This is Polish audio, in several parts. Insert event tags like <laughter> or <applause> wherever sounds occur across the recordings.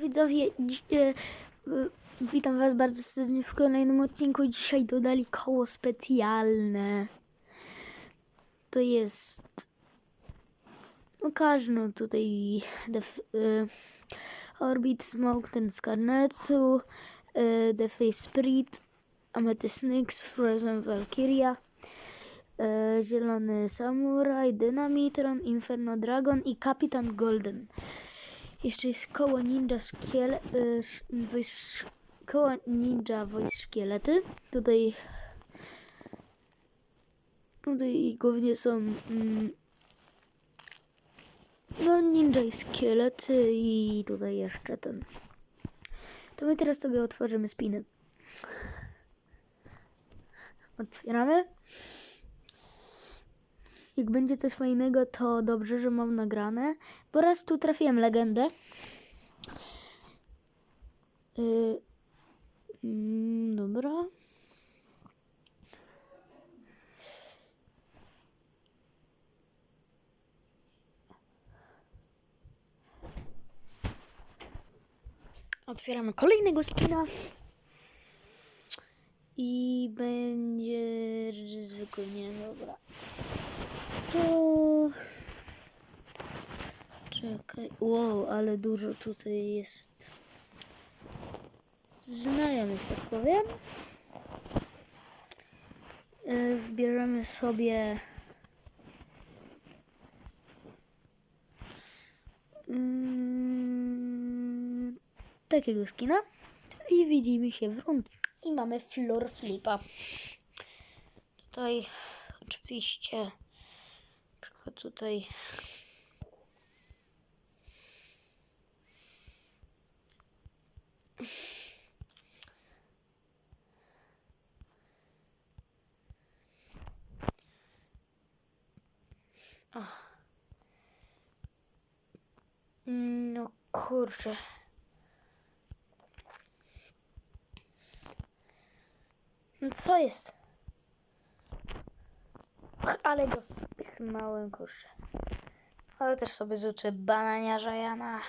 Widzowie, e, witam Was bardzo serdecznie w kolejnym odcinku. Dzisiaj dodali koło specjalne. To jest. No każdy tutaj. Def, e, Orbit, Smoke, ten z e, The Free Spirit, Amethyst Nyx, Frozen Valkyria, e, Zielony Samuraj, Dynamitron, Inferno Dragon i Kapitan Golden. Jeszcze jest koło ninja szkiel, y, koło ninja voice szkielety. Tutaj tutaj głównie są mm, no ninja i szkielety i tutaj jeszcze ten. To my teraz sobie otworzymy spiny. Otwieramy. Jak będzie coś fajnego, to dobrze, że mam nagrane. Bo raz tu trafiłem legendę. Yy, dobra. Otwieramy kolejnego skina. I będzie zwykły, nie, dobra. To... Czekaj. Wow, ale dużo tutaj jest znajomych, tak powiem. E, Wbierzemy sobie mm, takiego skina i widzimy się w rund. I mamy floor flipa. Tutaj oczywiście tylko tutaj No kurczę. Co jest? Ale go spychnąłem, kurczę. Ale też sobie zuczę bananiarza Jana.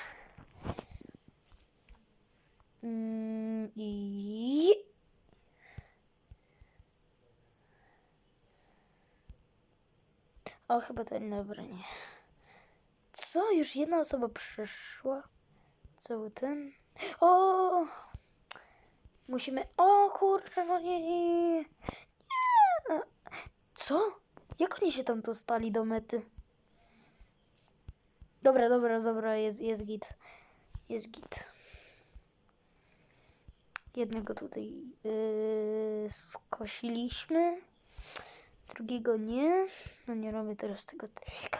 Mm, I... O, chyba ten dobra, nie. Co? Już jedna osoba przyszła? Cały ten? O! Musimy... O kurczę, no nie, nie, nie. Co? Jak oni się tam dostali do mety? Dobra, dobra, dobra, jest, jest git. Jest git. Jednego tutaj yy, skosiliśmy. Drugiego nie. No nie robię teraz tego trika.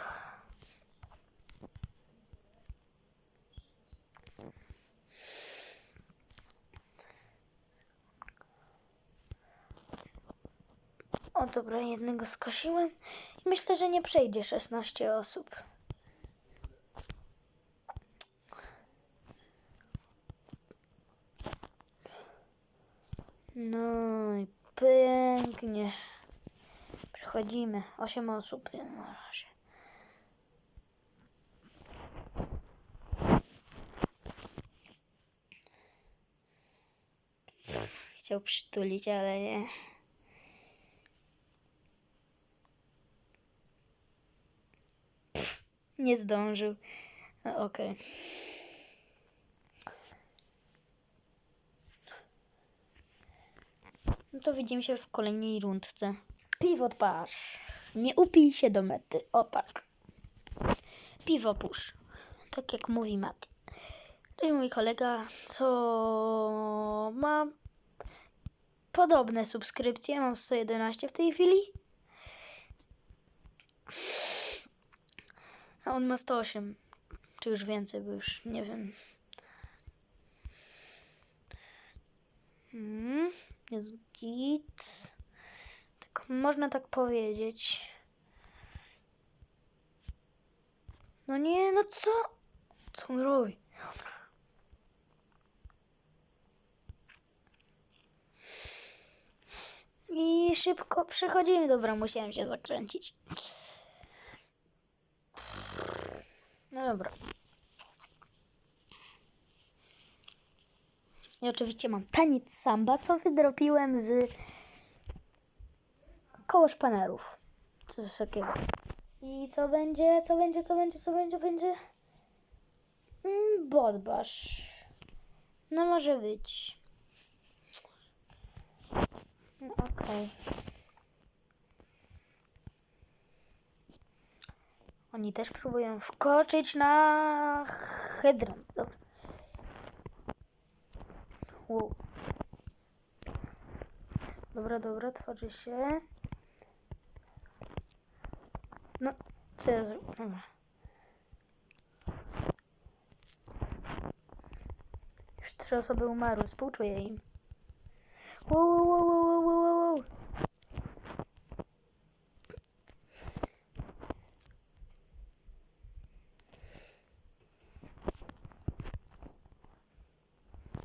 O dobra, jednego skosiłem i myślę, że nie przejdzie 16 osób. No i pięknie. Przechodzimy. 8 osób na razie. Chciał przytulić, ale nie. Nie zdążył. No, Okej. No to widzimy się w kolejnej rundce. Piwo twarz. Nie upij się do mety. O tak. Piwo pusz. Tak jak mówi Mati. Jest mój kolega, co ma podobne subskrypcje. Mam 111 w tej chwili. A on ma 108. Czy już więcej, bo już nie wiem. Hmm, jest git. Tak, można tak powiedzieć. No nie, no co? Co on robi? I szybko przechodzimy. Dobra, musiałem się zakręcić. No dobra. I oczywiście mam taniec samba, co wydropiłem z koło szpanerów. Coś takiego. I co będzie, co będzie, co będzie, co będzie, będzie? Mm, Bodbasz. No może być. No, Okej. Oni też próbują wkoczyć na hydrant. Dobra. Wow. Dobra, dobra, tworzy się. No, co ja zrobię? Już trzy osoby umarły, współczuję im. Wow, wow, wow, wow, wow, wow, wow.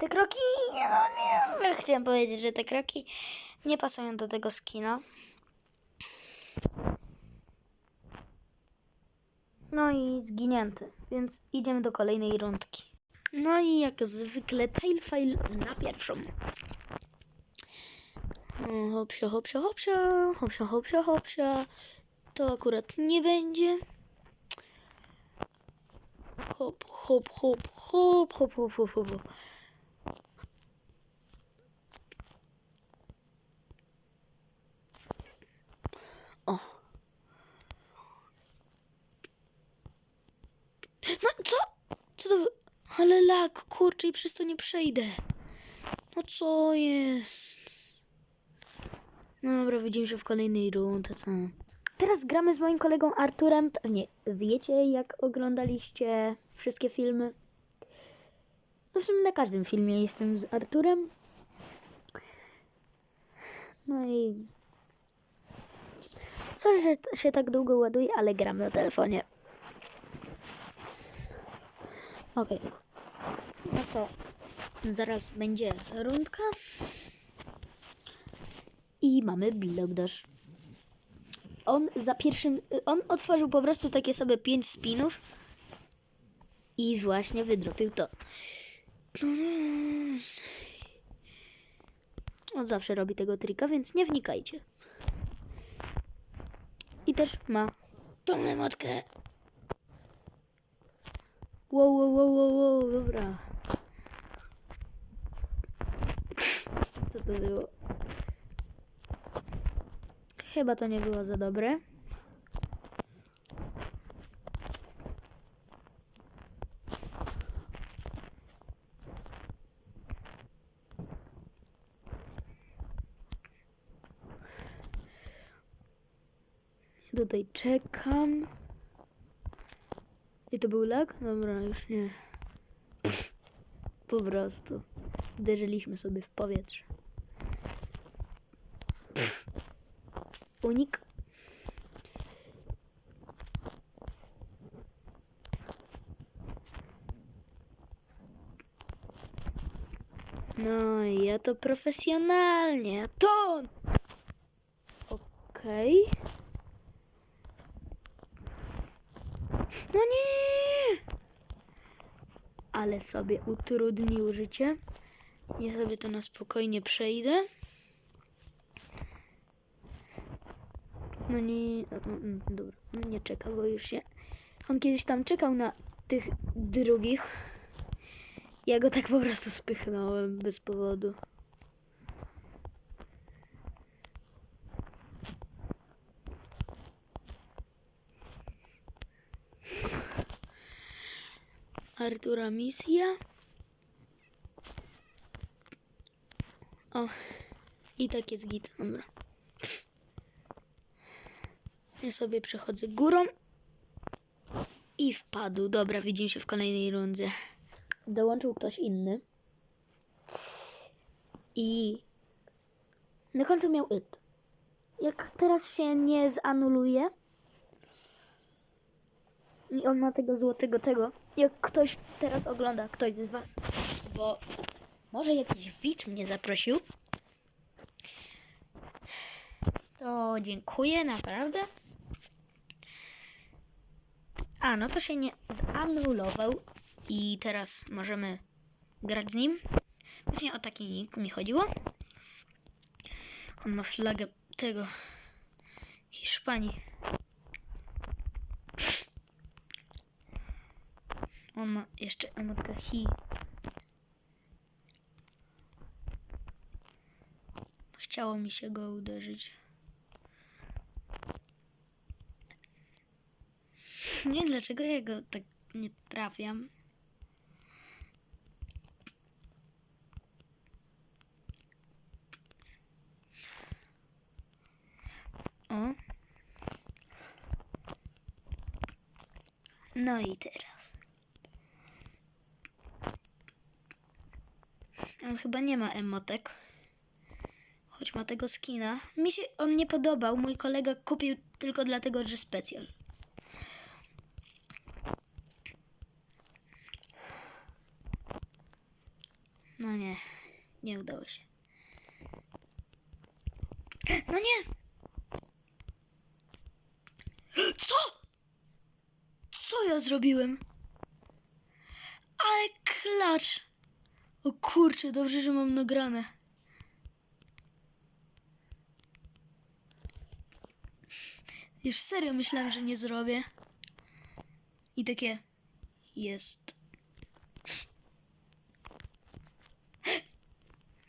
Te kroki, no nie, chciałem powiedzieć, że te kroki nie pasują do tego skina. No i zginięty, więc idziemy do kolejnej rundki. No i jak zwykle Tailfile na pierwszą. Hopsia, hopsia, hopsia, hopsia, hopsia, hopsia. To akurat nie będzie. Hop, hop, hop, hop, hop, hop, hop, hop. hop. O. No co? Co to? Ale i przez to nie przejdę. No co jest? No dobra, widzimy się w kolejnej rundce. Co? Teraz gramy z moim kolegą Arturem. Pewnie wiecie, jak oglądaliście wszystkie filmy. No w sumie na każdym filmie jestem z Arturem. No i Sorry, że się tak długo ładuje, ale gram na telefonie. Okej. No to zaraz będzie rundka. I mamy blok dash. On za pierwszym. On otworzył po prostu takie sobie pięć spinów. I właśnie wydropił to. On zawsze robi tego trika, więc nie wnikajcie. I też ma tą emotkę. Wow, wow, wow, wow, wow, dobra. Co to było? Chyba to nie było za dobre. Tutaj czekam. I to był lag? Dobra, już nie. Po prostu. Uderzyliśmy sobie w powietrze. Unik. No ja to profesjonalnie. To! Okej. No nie! Ale sobie utrudnił życie. Ja sobie to na spokojnie przejdę. No nie, mm, mm, dobra, nie czeka, bo już się. On kiedyś tam czekał na tych drugich. Ja go tak po prostu spychnąłem bez powodu. Artura misja. O, i tak jest git, dobra. Ja sobie przechodzę górą i wpadł. Dobra, widzimy się w kolejnej rundzie. Dołączył ktoś inny. I na końcu miał it. Jak teraz się nie zanuluje, i on ma tego złotego tego. Jak ktoś teraz ogląda, ktoś z was, bo może jakiś widz mnie zaprosił, to dziękuję, naprawdę. A, no to się nie zanulował i teraz możemy grać z nim. Właśnie o taki nick mi chodziło. On ma flagę tego Hiszpanii. On ma jeszcze emotkę hi. Chciało mi się go uderzyć. Nie wiem dlaczego ja go tak nie trafiam. O. No i teraz. On chyba nie ma emotek. Choć ma tego skina. Mi się on nie podobał. Mój kolega kupił tylko dlatego, że specjal. No nie, nie udało się. No nie! Co? Ja zrobiłem? Ale klacz! O kurczę, dobrze, że mam nagrane. Już serio myślałem, że nie zrobię. I takie jest.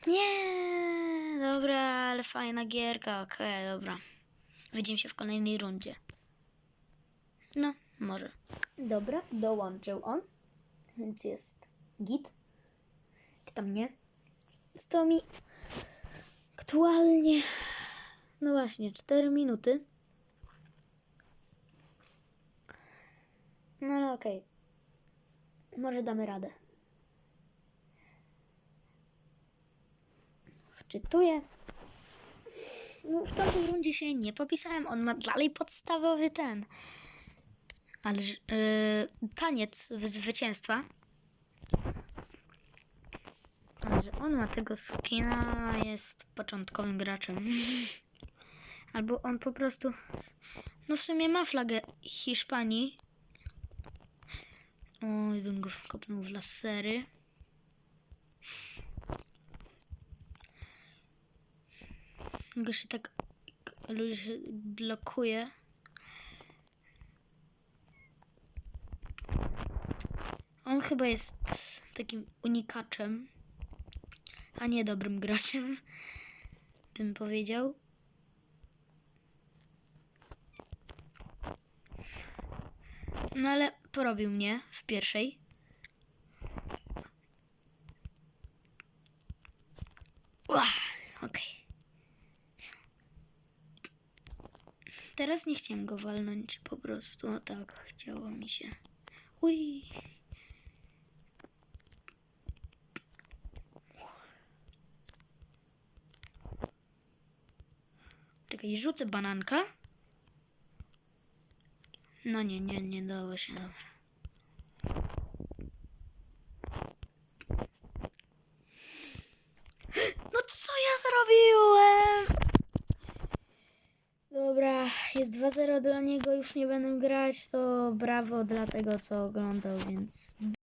Nie, dobra, ale fajna gierka, okej, dobra. Widzimy się w kolejnej rundzie. No, może. Dobra, dołączył on, więc jest git. Czy tam nie? Zostało mi aktualnie, no właśnie, 4 minuty. No, no okej. Może damy radę. Wczytuję. No, w tamtej rundzie się nie popisałem. On ma dalej podstawowy ten. Ale yy, taniec wy- zwycięstwa. Ale że on ma tego skina, jest początkowym graczem. <laughs> Albo on po prostu. No w sumie ma flagę Hiszpanii. Oj, bym go kopnął w lasery. Go się tak ludzie się blokuje. On chyba jest takim unikaczem, a nie dobrym graczem, bym powiedział. No ale porobił mnie w pierwszej. Okej. Teraz nie chciałem go walnąć, po prostu o tak chciało mi się. Uj. Czekaj, rzucę bananka. No nie, nie, nie dało się, dobra. No co ja zrobiłem? Dobra, jest 2-0 dla niego, już nie będę grać, to brawo dla tego, co oglądał, więc